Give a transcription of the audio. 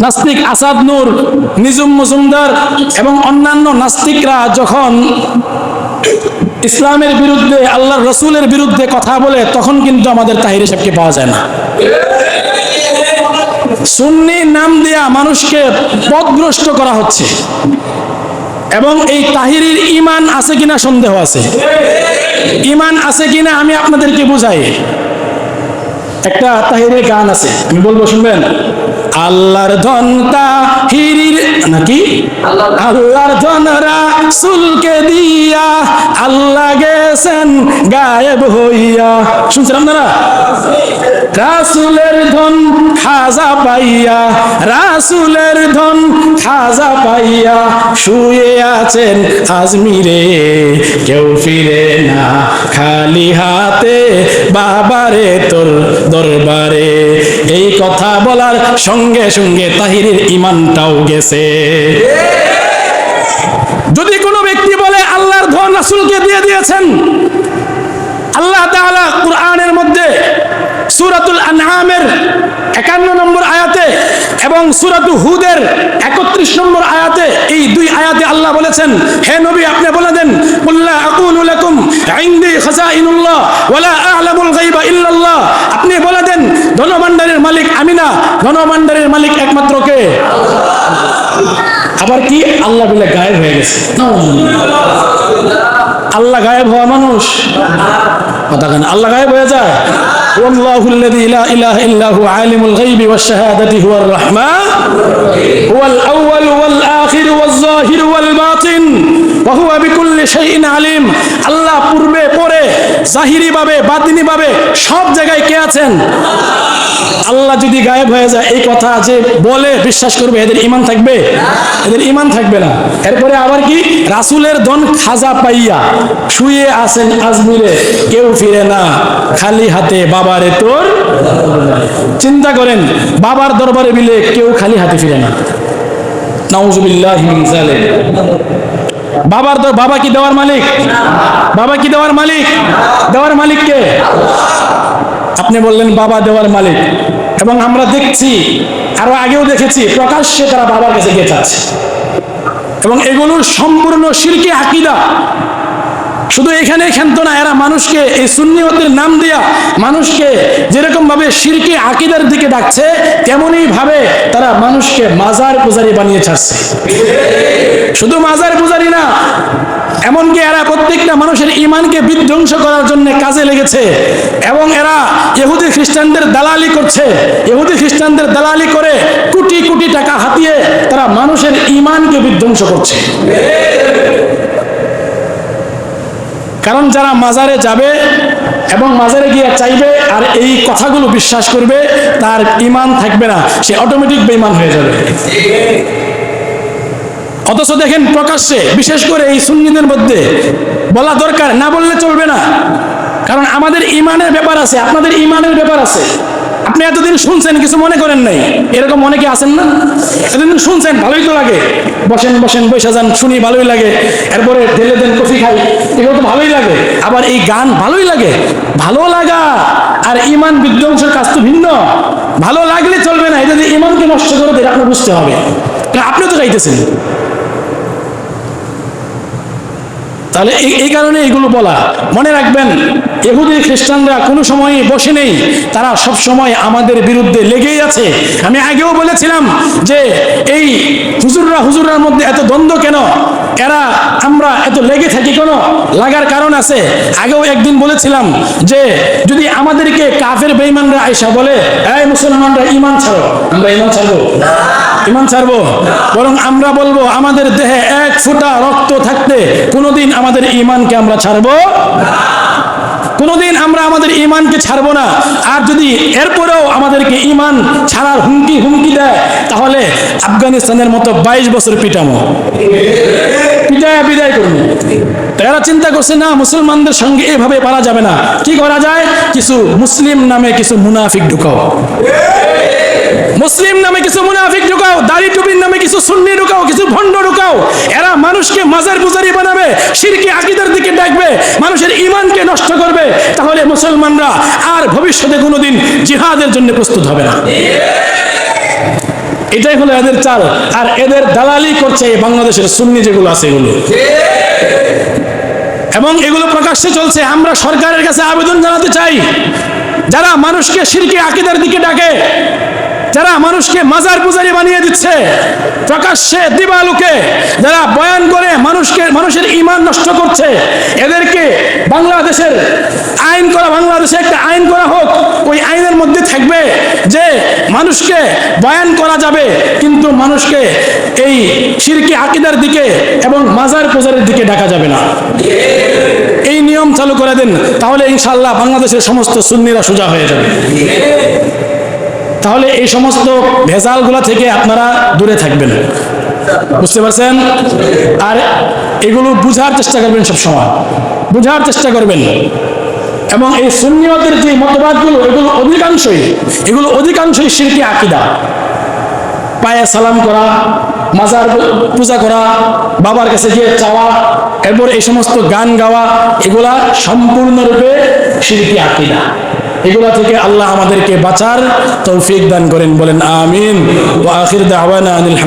নাস্তিক আসাদ নূর নিজুম মজুমদার এবং অন্যান্য নাস্তিকরা যখন ইসলামের বিরুদ্ধে, আল্লাহর রসুলের বিরুদ্ধে কথা বলে, তখন কিন্তু আমাদের তাহির সাহেবকে পাওয়া যায় না। সুন্নি নাম দিয়া মানুষকে পথভ্রষ্ট করা হচ্ছে। এবং এই তাহিরির ইমান আছে কিনা সন্দেহ আছে? ইমান আছে কিনা আমি আপনাদেরকে বুঝাই। একটা তাহিরের গান আছে, আমি বলব শুনবেন? আল্লাহর ধন তাহিরির নাকি? আল্লাহর ধন। রাসূলকে দিয়া আল্লাহ গেছেন গায়েব হইয়া। শুনছেন আপনারা? রাসুলের ধন খাজা পাইয়া রাসুলের ধন খাজা পাইয়া শুয়ে আছেন আজমিরে। কেউ ফিরে না খালি হাতে বাবারে তোর দরবারে। এই কথা বলার সঙ্গে সঙ্গে তাহিরের ইমানটাও গেছে। যদি কোনো ব্যক্তি বলে, আল্লাহর ধন রাসুলকে দিয়ে দিয়েছেন। আল্লাহ তাআলা কুরআনের মধ্যে সূরাতুল আনআমের একান্ন নম্বর আয়াতে এবং সূরাতু হুদের একত্রিশ নম্বর আয়াতে এই দুই আয়াতে আল্লাহ বলেছেন, হে নবী, আপনি বলে দেন ইল্লাল্লাহ। আপনি বলে দেন, ধনভাণ্ডারের মালিক আমি না, ধনভাণ্ডারের মালিক একমাত্র কে? আবার কি? আল্লাহ বলে গায়েব হয়ে গেছে। আল্লাহ গায়েব হওয়া মানুষ। আল্লাহ গায়েব হয়ে যায়? والله الذي لا اله الا هو عالم الغيب والشهاده هو الرحمن هو الاول والاخر والظاهر والباطن وهو بكل شيء عليم আল্লাহ পূর্বে পরে জাহিরি ভাবে, বাতিনি ভাবে, সব জায়গায় কে আছেন? আল্লাহ যদি গায়েব হয়ে যায়, এই কথা যে বলে বিশ্বাস করবে, এদের ইমান থাকবে? এদের ইমান থাকবে না। এরপরে আবার কি? রাসুলের দন খাজা পাইয়া শুয়ে আছেন আজমিরে, কেউ ফিরে না। খালি হাতে বাবারে তোর চিন্তা করেন, বাবার দরবারে বিলে কেউ খালি হাতে ফিরে না। বাবার তো বাবা কি দেওয়ার মালিক? বাবা কি দেওয়ার মালিক? দেওয়ার মালিক কে? আপনি বললেন, বাবা দেওয়ার মালিক। এবং আমরা দেখছি, আরও আগেও দেখেছি, প্রকাশ্যে তারা বাবার কাছে চাচ্ছে এবং এগুলো সম্পূর্ণ শিরকি আকিদা। শুধু এখানে ক্ষান্ত না, এরা মানুষকে এই সুন্নিয়তের নাম দিয়া মানুষকে যেরকম ভাবে শিরকি আকিদার দিকে ডাকছে তেমনই ভাবে তারা মানুষকে মাজার পূজারি বানিয়ে ছাড়ছে। শুধু মাজার পূজারি না, এমনকি এরা প্রত্যেকটা মানুষের ইমানকে বিধ্বংস করার জন্য কাজে লেগেছে এবং এরা ইহুদি খ্রিস্টানদের দালালি করছে। ইহুদি খ্রিস্টানদের দালালি করে কোটি কোটি টাকা হাতিয়ে তারা মানুষের ইমানকে বিধ্বংস করছে। কারণ যারা মাজারে যাবে এবং মাজারে গিয়ে চাইবে আর এই কথাগুলো বিশ্বাস করবে, তার ইমান থাকবে না। সে অটোমেটিক বেইমান হয়ে যাবে। অথচ দেখেন প্রকাশ্যে, বিশেষ করে এই সুন্নিদের মধ্যে বলা দরকার, না বললে চলবে না। কারণ আমাদের ইমানের ব্যাপার আছে, আপনাদের ইমানের ব্যাপার আছে। আপনি এতদিন শুনছেন, কিছু মনে করেন নাই? এরকম অনেকে আছেন না? এতদিন শুনছেন, ভালোই তো লাগে। বসেন বসেন বৈশা যান, শুনি, ভালোই লাগে। এরপরে ঢেলে দেন, কফি খাই। এগুলো তো ভালোই লাগে। আবার এই গান ভালোই লাগে। ভালো লাগা আর ইমান বিধ্বংসের কাজ তো ভিন্ন। ভালো লাগলে চলবে না। এটা যদি ইমানকে নষ্ট করে দেয় আপনার বুঝতে হবে। আপনিও তো গাইতেছেন। তাহলে এই কারণে এগুলো বলা। মনে রাখবেন এহুদি খ্রিস্টানরা কোনো সময়ই বসে নেই। তারা সব সময় আমাদের বিরুদ্ধে লেগেই আছে। আমি আগেও বলেছিলাম যে, এই হুজুররা হুজুররার মধ্যে এত দ্বন্দ্ব কেন? এরা আমরা এত লেগে থাকি কেন? লাগার কারণ আছে? আগেও একদিন বলেছিলাম যে যদি আমাদেরকে কাফের বেইমানরা আয়সা বলে এই মুসলমানরা ইমান ছাড়ো। আমরা ইমান ছাড়বো? ইমান ছাড়বো? বরং আমরা বলব আমাদের দেহে এক ফোঁটা রক্ত থাকতে কোনোদিন আমাদের ইমানকে আমরা ছাড়বো কোনোদিন আমরা আমাদের ইমানকে ছাড়বো না। আর যদি এরপরেও আমাদেরকে ইমান ছাড়ার হুমকি হুমকি দেয়, তাহলে আফগানিস্তানের মতো বাইশ বছর পিটামো। পিটায় বিদায় করব তারা চিন্তা করছে, না, মুসলমানদের সঙ্গে এভাবে পারা যাবে না। কি করা যায়? কিছু মুসলিম নামে কিছু মুনাফিক ঢুকাও। নামে কিছু মুনাফিক ঢুকাও, দাড়ি টুপির নামে কিছু সুন্নি ঢুকাও, কিছু ভণ্ড ঢুকাও, এরা মানুষকে মাজার পূজারি বানাবে, শিরকি আকিদার দিকে ডাকবে, মানুষের ইমানকে নষ্ট করবে। তাহলে মুসলমানরা আর ভবিষ্যতে কোনোদিন জিহাদের জন্য প্রস্তুত হবে না। এটাই হলো এদের চাল। আর এদের দালালি করছে এই বাংলাদেশের সুন্নি যেগুলো আছে এগুলো। এবং এগুলো প্রকাশ্যে চলছে। আমরা সরকারের কাছে আবেদন জানাতে চাই, যারা মানুষকে সিরকি আকিদার দিকে ডাকে যারা মানুষকে মাজার পূজারি বানিয়ে দিচ্ছে, প্রকাশ্যে দিবালুকে যারা বয়ান করে মানুষকে, মানুষের ইমান নষ্ট করছে, এদেরকে বাংলাদেশের আইন করা, বাংলাদেশে একটা আইন করা হোক, ওই আইনের মধ্যে থাকবে যে মানুষকে বয়ান করা যাবে, কিন্তু মানুষকে এই সিরকি আকিদার দিকে এবং মাজার পূজারের দিকে ডাকা যাবে না। এই নিয়ম চালু করে দেন, তাহলে ইনশাল্লাহ বাংলাদেশের সমস্ত সুন্নিরা সোজা হয়ে যাবে। তাহলে এই সমস্ত ভেজালগুলো থেকে আপনারা দূরে থাকবেন। বুঝতে পারছেন? আর এগুলো বুঝার চেষ্টা করবেন সব সময় বুঝার চেষ্টা করবেন। এবং এই সুন্নিয়তের যে মতবাদগুলো, এগুলো অধিকাংশই এগুলো অধিকাংশই শিরকি আকিদা। পায়ে সালাম করা, মাজার পূজা করা, বাবার কাছে গিয়ে চাওয়া, এরপর এই সমস্ত গান গাওয়া, এগুলা সম্পূর্ণরূপে শিরকি আকিদা। এগুলা থেকে আল্লাহ আমাদেরকে বাঁচার তৌফিক দান করেন বলেন আমিন। ও আখির দাওয়ানা আলহামদুলিল্লাহ